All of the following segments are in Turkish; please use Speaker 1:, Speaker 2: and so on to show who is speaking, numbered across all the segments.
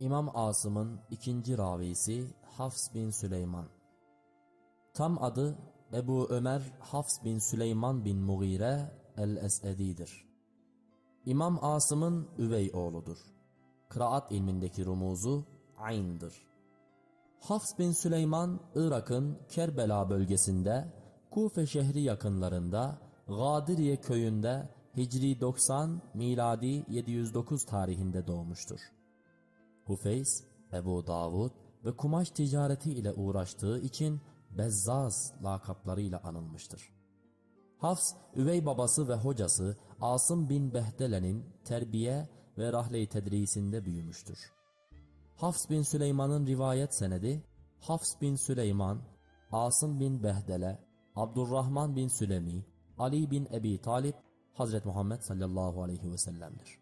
Speaker 1: İmam Asım'ın ikinci ravisi Hafs bin Süleyman. Tam adı Ebu Ömer Hafs bin Süleyman bin Mughire el-Esedi'dir. İmam Asım'ın üvey oğludur. Kıraat ilmindeki rumuzu ayn'dır. Hafs bin Süleyman, Irak'ın Kerbela bölgesinde, Kufe şehri yakınlarında, Gadiriye köyünde Hicri 90, miladi 709 tarihinde doğmuştur. Hufeys, Ebu Davud ve kumaş ticareti ile uğraştığı için Bezzaz lakaplarıyla anılmıştır. Hafs, üvey babası ve hocası Asım bin Behdele'nin terbiye ve rahle-i tedrisinde büyümüştür. Hafs bin Süleyman'ın rivayet senedi, Hafs bin Süleyman, Asım bin Behdele, Abdurrahman bin Sülemi, Ali bin Ebi Talip, Hazret Muhammed sallallahu aleyhi ve sellem'dir.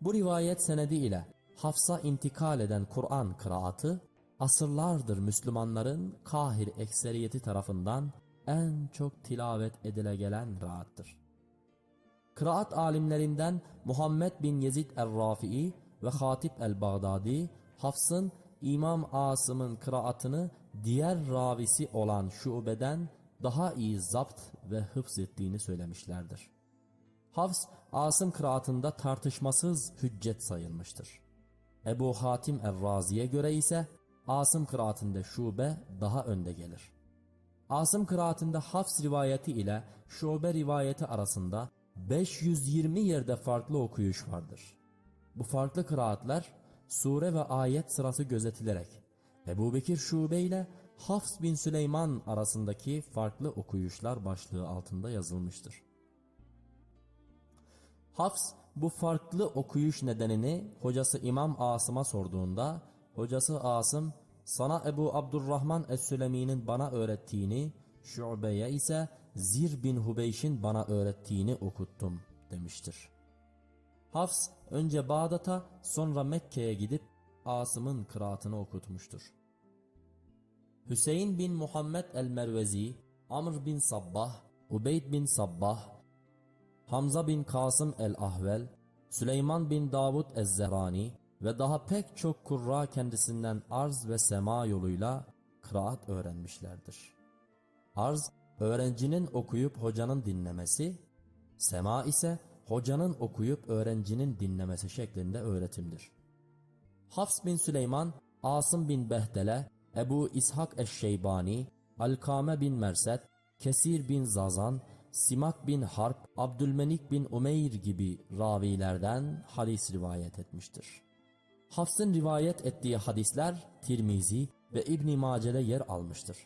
Speaker 1: Bu rivayet senedi ile Hafs'a intikal eden Kur'an kıraatı, asırlardır Müslümanların kahir ekseriyeti tarafından en çok tilavet edile gelen kıraattır. Kıraat alimlerinden Muhammed bin Yezid el-Rafi'i ve Hatip el-Bağdadi, Hafs'ın İmam Asım'ın kıraatını diğer ravisi olan şubeden daha iyi zapt ve hıfz ettiğini söylemişlerdir. Hafs, Asım kıraatında tartışmasız hüccet sayılmıştır. Ebu Hatim el-Razi'ye göre ise Asım kıraatinde şube daha önde gelir. Asım kıraatında Hafs rivayeti ile şube rivayeti arasında 520 yerde farklı okuyuş vardır. Bu farklı kıraatler sure ve ayet sırası gözetilerek Ebu Bekir şube ile Hafs bin Süleyman arasındaki farklı okuyuşlar başlığı altında yazılmıştır. Hafs bu farklı okuyuş nedenini hocası İmam Asım'a sorduğunda hocası Asım sana Ebu Abdurrahman Es-Sülemi'nin bana öğrettiğini Şube'ye ise Zir bin Hubeyş'in bana öğrettiğini okuttum demiştir. Hafs önce Bağdat'a sonra Mekke'ye gidip Asım'ın kıraatını okutmuştur. Hüseyin bin Muhammed el-Mervezi, Amr bin Sabbah, Ubeyd bin Sabbah, Hamza bin Kasım el-Ahvel, Süleyman bin Davud ez-Zehrani ve daha pek çok kurra kendisinden arz ve sema yoluyla kıraat öğrenmişlerdir. Arz, öğrencinin okuyup hocanın dinlemesi, sema ise hocanın okuyup öğrencinin dinlemesi şeklinde öğretimdir. Hafs bin Süleyman, Asım bin Behdele, Ebu İshak eş-Şeybani, Alkame bin Merset, Kesir bin Zazan, Simak bin Harp, Abdülmenik bin Umeyr gibi ravilerden hadis rivayet etmiştir. Hafs'ın rivayet ettiği hadisler Tirmizi ve İbn Mace'de yer almıştır.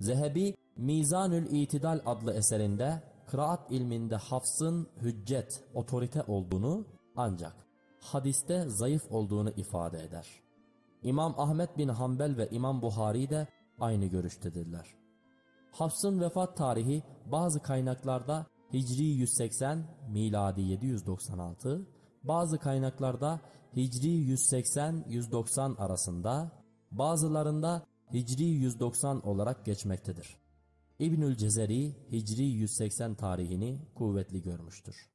Speaker 1: Zehebi Mizanül İtidal adlı eserinde kıraat ilminde Hafs'ın hüccet, otorite olduğunu ancak hadiste zayıf olduğunu ifade eder. İmam Ahmet bin Hanbel ve İmam Buhari de aynı görüştedirler. Hafs'ın vefat tarihi bazı kaynaklarda Hicri 180, miladi 796, bazı kaynaklarda Hicri 180-190 arasında, bazılarında Hicri 190 olarak geçmektedir. İbnül Cezeri Hicri 180 tarihini kuvvetli görmüştür.